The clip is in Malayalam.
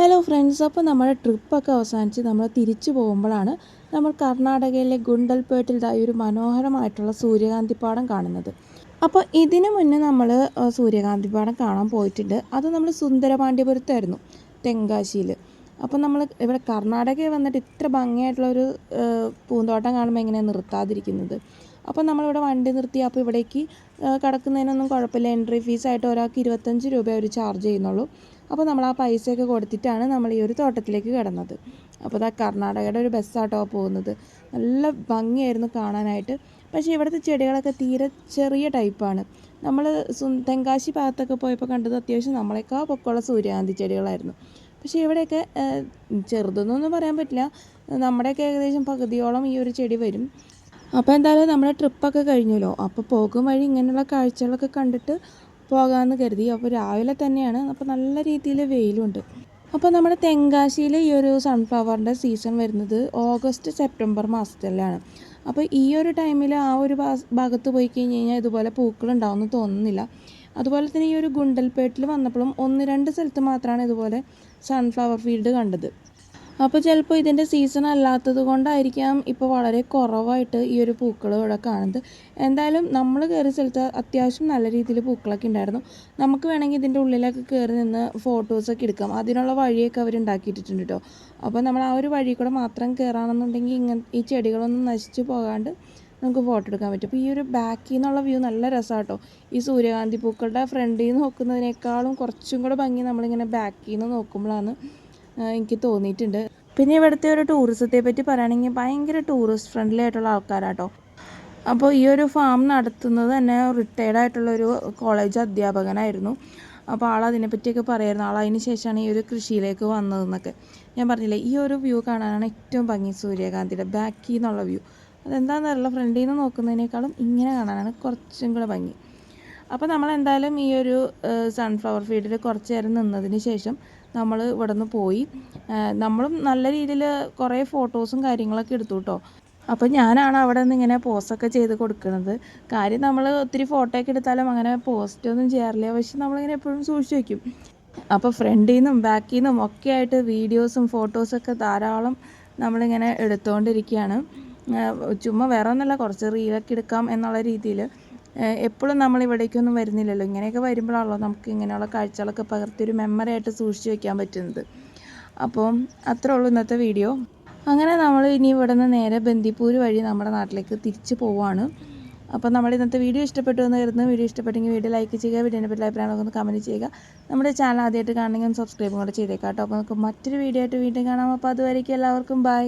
ഹലോ ഫ്രണ്ട്സ് അപ്പോൾ നമ്മുടെ ട്രിപ്പൊക്കെ അവസാനിച്ച് നമ്മൾ തിരിച്ചു പോകുമ്പോഴാണ് നമ്മൾ കർണാടകയിലെ ഗുണ്ടൽപേട്ടിൽ ഇതായി ഒരു മനോഹരമായിട്ടുള്ള സൂര്യകാന്തിപ്പാടം കാണുന്നത്. അപ്പോൾ ഇതിനു മുന്നേ നമ്മൾ സൂര്യകാന്തിപ്പാടം കാണാൻ പോയിട്ടുണ്ട്. അത് നമ്മൾ സുന്ദരപാണ്ഡ്യപുരത്തായിരുന്നു തെങ്കാശിയിൽ അപ്പോൾ നമ്മൾ ഇവിടെ കർണാടകയിൽ വന്നിട്ട് ഇത്ര ഭംഗിയായിട്ടുള്ളൊരു പൂന്തോട്ടം കാണുമ്പോൾ എങ്ങനെയാണ് നിർത്താതിരിക്കുന്നത്? അപ്പോൾ നമ്മളിവിടെ വണ്ടി നിർത്തി. അപ്പോൾ ഇവിടേക്ക് കിടക്കുന്നതിനൊന്നും കുഴപ്പമില്ല. എൻട്രി ഫീസായിട്ട് ഒരാൾക്ക് ഇരുപത്തഞ്ച് രൂപ അവർ ചാർജ് ചെയ്യുന്നുള്ളൂ. അപ്പോൾ നമ്മൾ ആ പൈസയൊക്കെ കൊടുത്തിട്ടാണ് നമ്മൾ ഈ ഒരു തോട്ടത്തിലേക്ക് കിടന്നത്. അപ്പോൾ ഇതാ കർണാടകയുടെ ഒരു ബസ്സാട്ടോ പോകുന്നത്. നല്ല ഭംഗിയായിരുന്നു കാണാനായിട്ട്. പക്ഷേ ഇവിടുത്തെ ചെടികളൊക്കെ തീരെ ചെറിയ ടൈപ്പാണ്. നമ്മൾ തെങ്കാശി ഭാഗത്തൊക്കെ പോയപ്പോൾ കണ്ടത് അത്യാവശ്യം നമ്മളെക്കാൾ പൊക്കമുള്ള സൂര്യകാന്തി ചെടികളായിരുന്നു. പക്ഷേ ഇവിടെയൊക്കെ ചെറുതൊന്നും പറയാൻ പറ്റില്ല. നമ്മുടെയൊക്കെ ഏകദേശം പകുതിയോളം ഈ ഒരു ചെടി വരും. അപ്പോൾ എന്തായാലും നമ്മുടെ ട്രിപ്പൊക്കെ കഴിഞ്ഞല്ലോ. അപ്പോൾ പോകും വഴി ഇങ്ങനെയുള്ള കാഴ്ചകളൊക്കെ കണ്ടിട്ട് പോകാമെന്ന് കരുതി. അപ്പോൾ രാവിലെ തന്നെയാണ്. അപ്പോൾ നല്ല രീതിയിൽ വെയിലുണ്ട്. അപ്പോൾ നമ്മുടെ തെങ്കാശിയിൽ ഈ ഒരു സൺഫ്ലവറിന്റെ സീസൺ വരുന്നത് ഓഗസ്റ്റ് സെപ്റ്റംബർ മാസത്തിലാണ്. അപ്പോൾ ഈ ഒരു ടൈമിൽ ആ ഒരു ഭാഗത്ത് പോയി കഴിഞ്ഞ് കഴിഞ്ഞാൽ ഇതുപോലെ പൂക്കൾ ഉണ്ടാവുമെന്ന് തോന്നുന്നില്ല. അതുപോലെ തന്നെ ഈ ഒരു ഗുണ്ടൽപേട്ടിൽ വന്നപ്പോഴും ഒന്ന് രണ്ട് സ്ഥലത്ത് മാത്രമാണ് ഇതുപോലെ സൺഫ്ലവർ ഫീൽഡ് കണ്ടത്. അപ്പോൾ ചിലപ്പോൾ ഇതിന്റെ സീസൺ അല്ലാത്തത് കൊണ്ടായിരിക്കാം ഇപ്പോൾ വളരെ കുറവായിട്ട് ഈ ഒരു പൂക്കൾ ഇവിടെ കാണുന്നത്. എന്തായാലും നമ്മൾ കയറിയ സ്ഥലത്ത് അത്യാവശ്യം നല്ല രീതിയിൽ പൂക്കളൊക്കെ ഉണ്ടായിരുന്നു. നമുക്ക് വേണമെങ്കിൽ ഇതിന്റെ ഉള്ളിലൊക്കെ കയറി നിന്ന് ഫോട്ടോസൊക്കെ എടുക്കാം. അതിനുള്ള വഴിയൊക്കെ അവർ ഉണ്ടാക്കിയിട്ടുണ്ട് കേട്ടോ അപ്പോൾ നമ്മൾ ആ ഒരു വഴി കൂടെ മാത്രം കയറാണെന്നുണ്ടെങ്കിൽ ഇങ്ങനെ ഈ ചെടികളൊന്നും നശിച്ചു പോകാണ്ട് നമുക്ക് ഫോട്ടോ എടുക്കാൻ പറ്റും. അപ്പോൾ ഈ ഒരു ബാക്കിൽ നിന്നുള്ള വ്യൂ നല്ല രസമാണ് കേട്ടോ ഈ സൂര്യകാന്തി പൂക്കളുടെ ഫ്രണ്ടിൽ നിന്ന് നോക്കുന്നതിനേക്കാളും കുറച്ചും കൂടെ ഭംഗി നമ്മളിങ്ങനെ ബാക്കിൽ നിന്ന് നോക്കുമ്പോഴാണ് എനിക്ക് തോന്നിയിട്ടുണ്ട്. പിന്നെ ഇവിടുത്തെ ഒരു ടൂറിസത്തെ പറ്റി പറയുകയാണെങ്കിൽ ഭയങ്കര ടൂറിസ്റ്റ് ഫ്രണ്ട്ലി ആയിട്ടുള്ള ആൾക്കാരാട്ടോ. അപ്പോൾ ഈ ഒരു ഫാം നടത്തുന്നത് തന്നെ റിട്ടയർഡ് ആയിട്ടുള്ള ഒരു കോളേജ് അധ്യാപകനായിരുന്നു. അപ്പോൾ ആൾ അതിനെപ്പറ്റിയൊക്കെ പറയായിരുന്നു. ആൾ അതിന് ശേഷമാണ് ഈ ഒരു കൃഷിയിലേക്ക് വന്നതെന്നൊക്കെ ഞാൻ പറഞ്ഞില്ലേ ഈ ഒരു വ്യൂ കാണാനാണ് ഏറ്റവും ഭംഗി സൂര്യകാന്തിയുടെ ബാക്കിൽ നിന്നുള്ള വ്യൂ അതെന്താണെന്നറിയില്ല ഫ്രണ്ടിൽ നിന്ന് നോക്കുന്നതിനേക്കാളും ഇങ്ങനെ കാണാനാണ് കുറച്ചും കൂടെ ഭംഗി. അപ്പോൾ നമ്മൾ എന്തായാലും ഈ ഒരു സൺഫ്ലവർ ഫീൽഡിൽ കുറച്ച് നേരം നിന്നതിന് ശേഷം നമ്മൾ ഇവിടെ നിന്ന് പോയി നമ്മളും നല്ല രീതിയിൽ കുറേ ഫോട്ടോസും കാര്യങ്ങളൊക്കെ എടുത്തു കേട്ടോ അപ്പോൾ ഞാനാണ് അവിടെ നിന്ന് ഇങ്ങനെ പോസ്റ്റൊക്കെ ചെയ്ത് കൊടുക്കുന്നത് കാര്യം നമ്മൾ ഒത്തിരി ഫോട്ടോ ഒക്കെ എടുത്താലും അങ്ങനെ പോസ്റ്റ് ഒന്നും ചെയ്യാറില്ല. പക്ഷെ നമ്മളിങ്ങനെ എപ്പോഴും സൂക്ഷിച്ച് വയ്ക്കും അപ്പോൾ ഫ്രണ്ടിൽ നിന്നും ബാക്കിൽ നിന്നും ഒക്കെ ആയിട്ട് വീഡിയോസും ഫോട്ടോസൊക്കെ ധാരാളം നമ്മളിങ്ങനെ എടുത്തുകൊണ്ടിരിക്കുകയാണ് ചുമ്മാ വേറെ ഒന്നുമല്ല കുറച്ച് റീലൊക്കെ എടുക്കാം എന്നുള്ള രീതിയിൽ എപ്പോഴും നമ്മൾ ഇവിടേക്കൊന്നും വരുന്നില്ലല്ലോ. ഇങ്ങനെയൊക്കെ വരുമ്പോഴാണല്ലോ നമുക്ക് ഇങ്ങനെയുള്ള കാഴ്ചകളൊക്കെ പകർത്തി ഒരു മെമ്മറി ആയിട്ട് സൂക്ഷിച്ച് വെക്കാൻ പറ്റുന്നത്. അപ്പോൾ അത്രേ ഉള്ളൂ ഇന്നത്തെ വീഡിയോ. അങ്ങനെ നമ്മൾ ഇനി ഇവിടെ നിന്ന് നേരെ ബന്ദിപ്പൂർ വഴി നമ്മുടെ നാട്ടിലേക്ക് തിരിച്ചു പോവുകയാണ് അപ്പോൾ നമ്മൾ ഇന്നത്തെ വീഡിയോ ഇഷ്ടപ്പെട്ടു എന്ന് കരുതുന്നു. വീഡിയോ ഇഷ്ടപ്പെട്ടെങ്കിൽ വീഡിയോ ലൈക്ക് ചെയ്യുക വീഡിയോനെ പറ്റി അഭിപ്രായങ്ങളൊക്കെ ഒന്ന് കമന്റ് ചെയ്യുക. നമ്മുടെ ചാനൽ ആദ്യമായിട്ട് കാണണമെങ്കിൽ ഒന്ന് സബ്സ്ക്രൈബും കൂടെ ചെയ്തേക്കാം കേട്ടോ അപ്പോൾ നമുക്ക് മറ്റൊരു വീഡിയോ ആയിട്ട് വീണ്ടും കാണാം. അപ്പോൾ അതുവരേക്കും എല്ലാവർക്കും ബൈ